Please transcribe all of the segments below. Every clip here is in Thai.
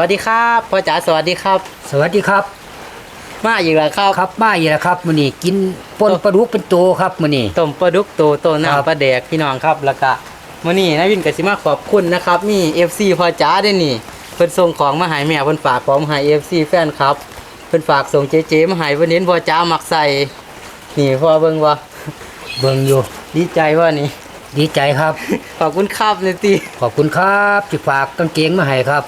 วัสดีครับพ่อจ๋าสวัสดีครับ สวัสดีครับ มาอีกแล้วครับครับมาอีกแล้วครับมื้อนี้กินปนปลาดุกเป็นโตครับมื้อนี้ต้มปลาดุกโตโตครับน้ำปลาแดกพี่น้องครับแล้วก็มื้อนี้นายวินกสิมาขอบคุณนะครับมี FC พ่อจ๋าด้วยนี่เพิ่นส่งของมาให้แม่เพิ่นฝากของมาให้ FC แฟนครับเพิ่นฝากส่งเจเจมาให้เพิ่นเห็นพ่อจ๋ามักใส่นี่พ่อเบิ่งว่าเบิ่งอยู่ดีใจว่านี่ดีใจครับ ขอบคุณครับเลยติขอบคุณครับที่ฝากกางเกงมาให้ครับ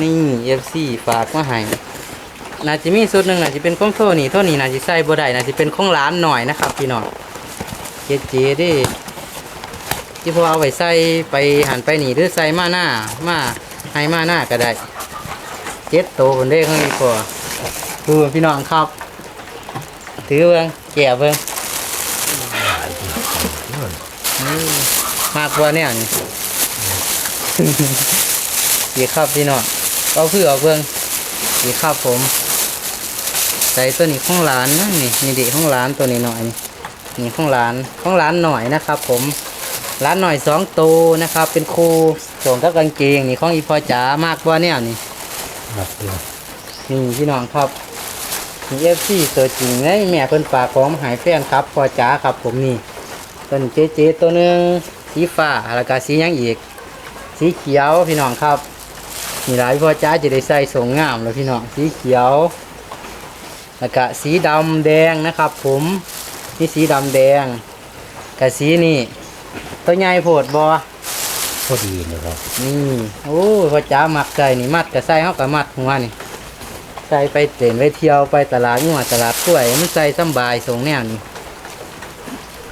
นี่ FC ฝากมาให้น่าจะมีสุดหนึ่งน่าจะเป็นของโทนี่โทนี่น่าจะใส่บ่ได้น่าจะเป็นของร้านหน่อยนะครับพี่น้องเจเจเด้ที่พอเอาไว้ใส่ไปหันไปหนีหรือใส่มาหน้ามาให้มาหน้าก็ได้เจ็ดโตคนเด้ข้างนี้พอดูพี่น้องครับ ถือเบิ้งแก่เบิ้งมมากกว่าเนี่ยนี่ดีครับพี่น้อง เอาเพื่อเอาเบิ้งดีครับผม ใส่ตัวนี้ของหลานนะนี่นี่เด็กของหลานตัวนี้หน่อยนี่นี่ของหลานของหลานหน่อยนะครับ ผมร้านหน่อยสองโตวนะครับ เป็นครูส่งกับกางเกงนี่ของอีพอจ๋ามากกว่าเนี่ยนี่ครับเดี๋ยวนี่พี่น้องครับมีเอฟซีตัวจริงนะแม่เพิ่นฝากของมาใหายแฟนครับพอจ๋าครับ ผมนี่ต้นเจเจตัวหนึ่งสีฟ้าแล้วก็สีหยังอีก สีเขียวพี่น้องครับ นี่หลายพอจ๋าจะได้ใส่สงงามเลยพี่น้องสีเขียวแล้วก็สีดำแดงนะครับ ผมนี่สีดำแดงกับสีนี่ตัวใหญ่โพดบอพอดีเลยครับนี่โอ้ยพ่อจ๋ามักใส่นี่มัดกับใส่เขากับมัดหัวนี่ใส่ไปเต้นไปเที่ยวไปตลาดงัวตลาดกล้วยมันใส่สำบายทรงแนวนี้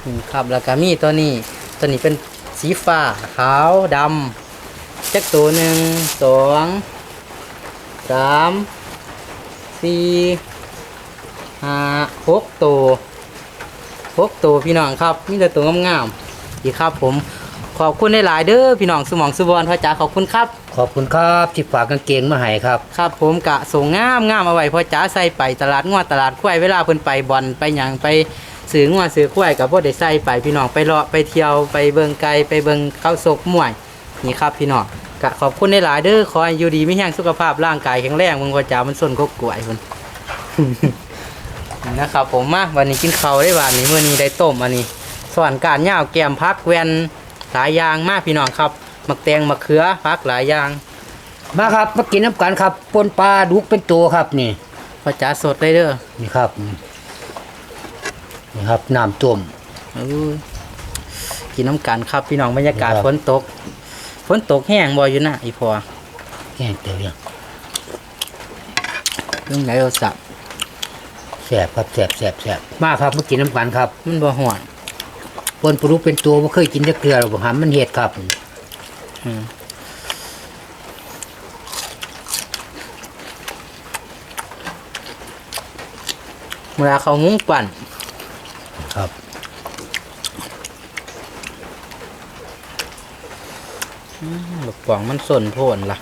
นี่ครับแล้วก็มีตัวนี้ตัวนี้เป็นสีฟ้าขาวดำ จักตัวหนึ่งสองสามสี่ห้าหกตัวหกตัวพี่น้องครับมีแต่ตัวงามๆดีครับผมขอบคุณหลายๆเด้อพี่น้องสมองสุวรรณพ่อจ๋าขอบคุณครับ ขอบคุณครับที่ฝากกางเกงมาให้ครับ ครับผมกะส่งงามงามเอาไว้พ่อจ๋าใส่ไปตลาดงวดตลาดกล้วยเวลาเพิ่นไปบอลไปหยังไปซื้องวดซื้อกล้วยกับพ่อได้ใส่ไปพี่น้องไปเลาะไปเที่ยวไปเบิงไกลไปเบิงเข้าศกมวยนี่ครับพี่น้อง กะขอบคุณหลายๆเด้อขอให้อยู่ดีไม่แห้งสุขภาพร่างกายแข็งแรงมึงพ่อจ๋ามันส้นกกกล้วยเพิ่นนะครับผมมาวันนี้กินข้าวได้บานนี้มื้อนี้ได้ต้มอันนี้ส่วนการย่าวแกมพักแวนหลายอย่างมากพี่น้องครับมักแตงมะเขือพักหลายอย่าง มาครับมากินน้ำกันครับปนปลาดุกเป็นโตครับนี่พ่อจ๋าสดเลยเด้อนี่ครับนี่ครับน้ำต้มอู้ยกินน้ำกันครับพี่น้องบรรยากาศครับฝนตก ฝนตกแห้งบ่อยู่นะอีพอแห้งเตียวยังเรื่องไหนเราสับแสบครับแสบแสบแสบมาครับมากินน้ำกันครับ มันบ่ห่อนปนปลาดุกเป็นตัวไม่เคยกินจักเกลือหรอกหามันเห็ดครับอืมเวลาเขามุ้งปั่นครับ หลูกป่องมันส่นโพนล่ะ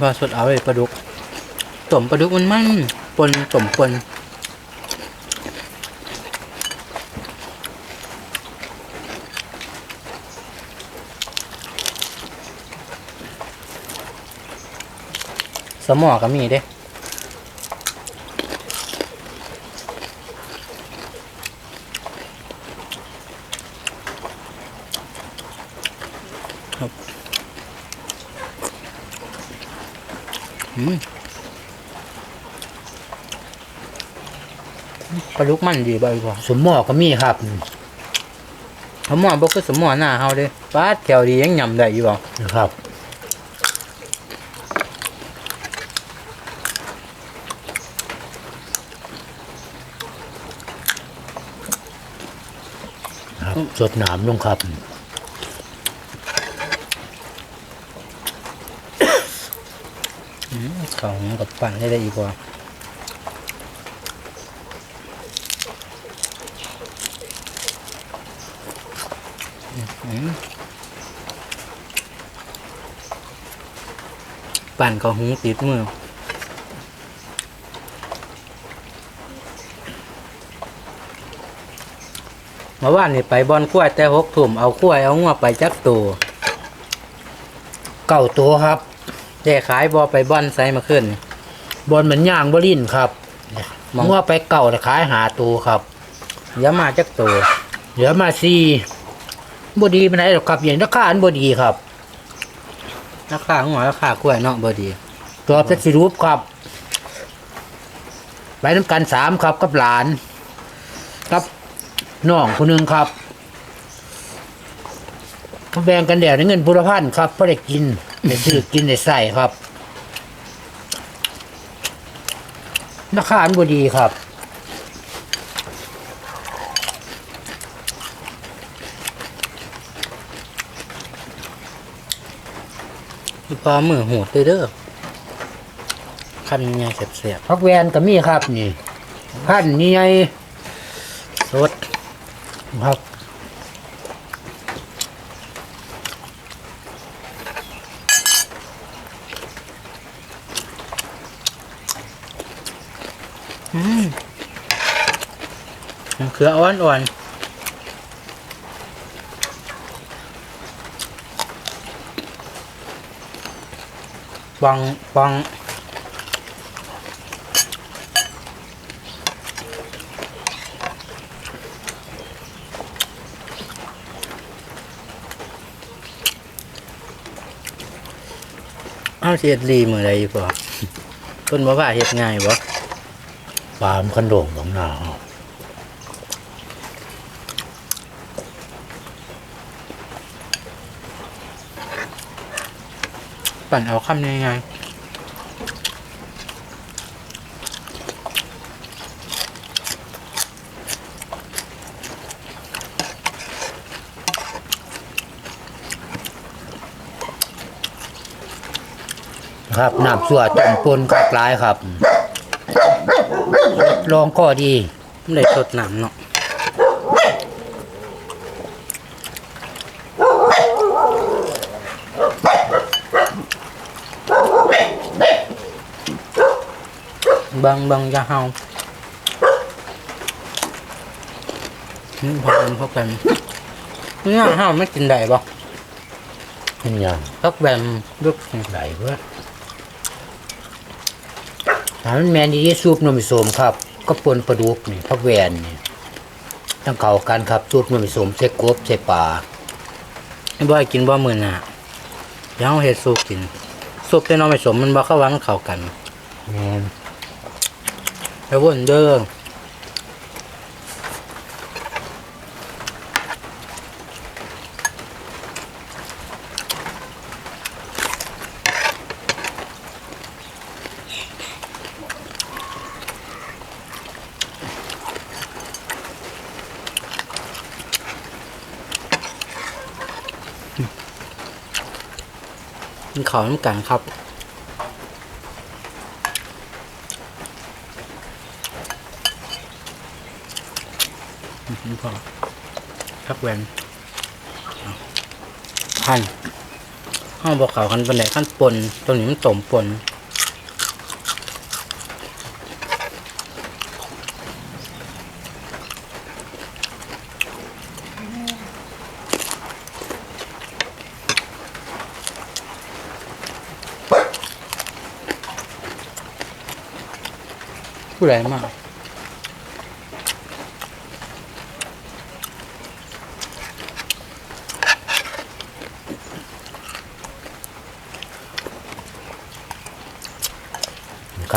ปลาสดเอาเลยปลาดุกต้มปลาดุกมันมันปนต้มปนส มอก็มีเด้ครับอืมปลาดุกมันดีบ่อยกว่าสมหมอก็มีครับสมอบ่คือสมอหน้าเฮาเด้ปลาแถวดียังยำได้อยู่บ่ครับ ครับสดหนามลงครับเขากับปั่นได้ได้อีกว่าปั่นก็หุงติดมือ เมื่อวานนี่ไปบอนกล้วยแต่หกถุ่มเอากล้วยเอางัวไปจักตัวเก้าตัวครับแย่ขายบอไปบอนไซมาขึ้นบนเหมือนย่างบรินครับมองเมื่อไปเก่าแต่ขายหาตัวครับเดี๋ยวมาจักตัวเหลือมาสี่บดีไปไหนใดหรอกครับอย่างราคาอันบดีครับราคาหัวราคากล้วยเนาะบดีตัวเพชรสิรูปครับไปน้ำกันสามครับกับหลานกับ น้องคนหนึ่งครับเขาแบ่งกันเดี๋ยวในเงินพุทธพันธ์ครับเพื่อได้กินได้ซื้อกินได้ใส่ครับราคาอันบดีครับอีพอมือหูดเด้อคันไงเสียบพักแวนก็มีครับนี่ พันนี่ไงๆสด ครับอืมมะ เขืออ่อนอ่อนปองปองเอาเสียดรีมือไรอยู่ป่ะต้นบ่ว่าเฮ็ดง่ายบ่ปลามขันโดงของหนาครับปั่นเอาคำยังไง ครับน้ำสัวต้มปนคักหลายครับลองก็ดีมันได้สดน้ำเนาะบังบังอยาเฮานี่พอกันพอกันนี่เฮาไม่กินได้บ่เป็นอย่างพักแบมลูกไหลเพื่อ ถามมันแมนดีที่ซุปนมสมครับ ก็ปนปลาดุกนี่พักแวนนี่ต้องเข้ากันครับซุปนมสมใส่กบใส่ปลาไม่บ่ให้กินบ่มื้อหน่ะเดี๋ยวเฮาเฮ็ดซุปกินซุปแต่น้องไม่สมมันบ่เข้าหวานเข้ากันแมนไปวนเด้อ กินข้าวน้ำกันครับนี่พอพักแวนเอาขั้นห้องบอกเขาคันเป็นไหนขั้นปนตรงนี้มันต้มปน ผู้ใดมากคร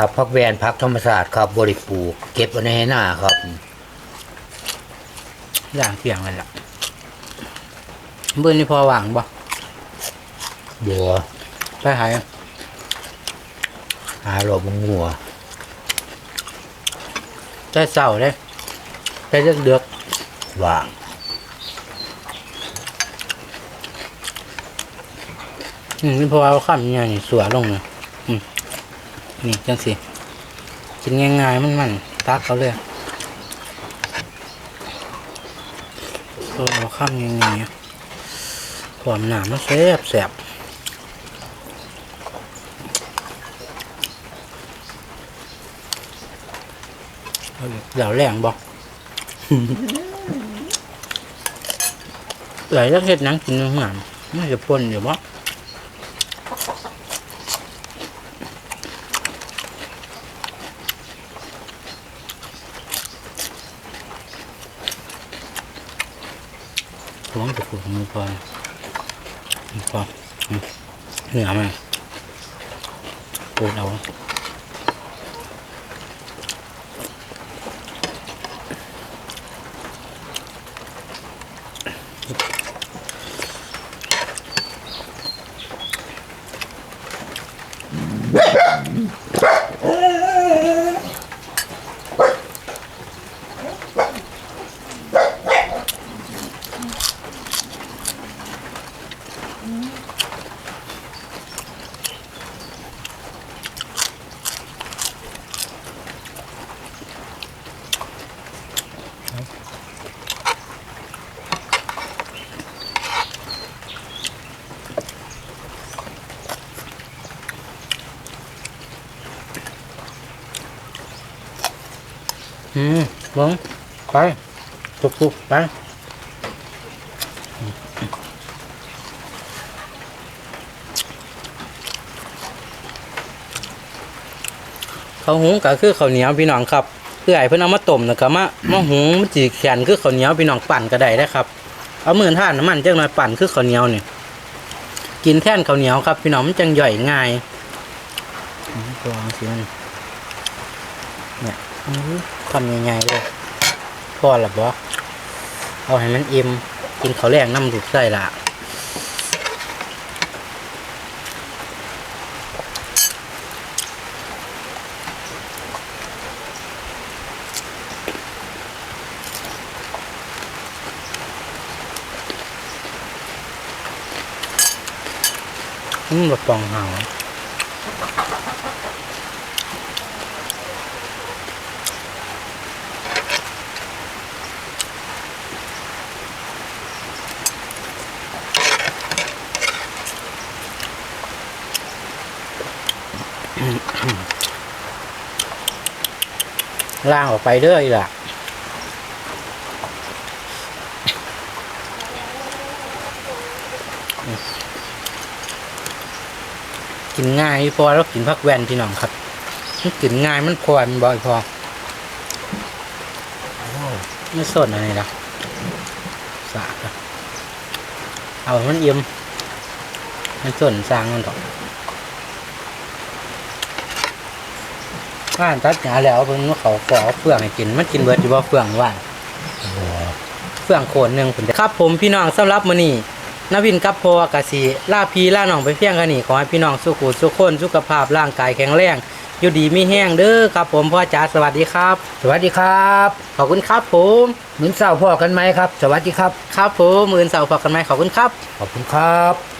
ับพักแวนพักธรรมศาสตร์ครับบริปลูกเก็บไว้ในหน้าครับอย่างเสียงเลยล่ะเบื่อนี่พอหวังบ่บัวไปหายหาหลบงัว ใจเศร้าเลยใจเลือกเดือกว่างอืมนี่พอเอาข้ามเนี่ยนี่สัวลงเลยอืมนี่จังสิกินง่ายๆมันมันๆตักเขาเลยเออเอาข้ามยังไงอะความหนามันแสบแสบ เหล่าแรงบ่ไหลแล้วเฮ็ดนังกินอาหารไม่จะปนอยู่บ่ร้องจะปวดมือพอพออืมเหนื่อมันปวดเอา อืมลงไป ทุกๆไปข้าวหุงก็คือข้าวเหนียวพี่น้องครับเพื่อให้เพิ่นเอามาต้มแล้วก็มามาหุงมันจีแข็งคือข้าวเหนียวพี่น้องปั่นก็ได้นะครับ เอามือท่านน้ำมันจังหน่อยปั่นคือข้าวเหนียวนี่กินแท่นข้าวเหนียวครับ พี่น้องมันจังย่อยง่ายอืมตัวสิมันเนี่ยทำยังไงเลยพอละบ่เอาให้มันอิ่มกินข้าวแรงน้ำถูกใส่ละ อืมบดปองเห่าล่างออกไปเด้ออีล่ะ กินง่ายพอแล้วกินพักแวนพี่น้องครับมันกินง่ายมันพอมันบ่อยพอโอ้ไม่สดอะไรล่ะสากะเอามันเอี่ยมมันสนสร้างมันต่อกว่านตัดหาแล้วเพิ่นว่าเขาขอเฟื่องให้กินมันกินเบิดอยู่บ่เฟื่องว่านเฟื่องโคนหนึ่งผมครับผมพี่น้องสำหรับมื้อนี้ นวินกับพอกะสีล่าพีล่าหนองไปเพียงกันนี่ขอให้พี่น้องสุขุสุขคนสุขภาพร่างกายแข็งแรงอยู่ดีมีแห้งเด้อครับผมพ่อจ๋าสวัสดีครับ สวัสดีครับขอบคุณครับผมเหมือนเศร้าพ่อกันไหมครับ สวัสดีครับ ครับผมมือนเสาร์ฝากกันไหมขอบคุณครับ ขอบคุณครับ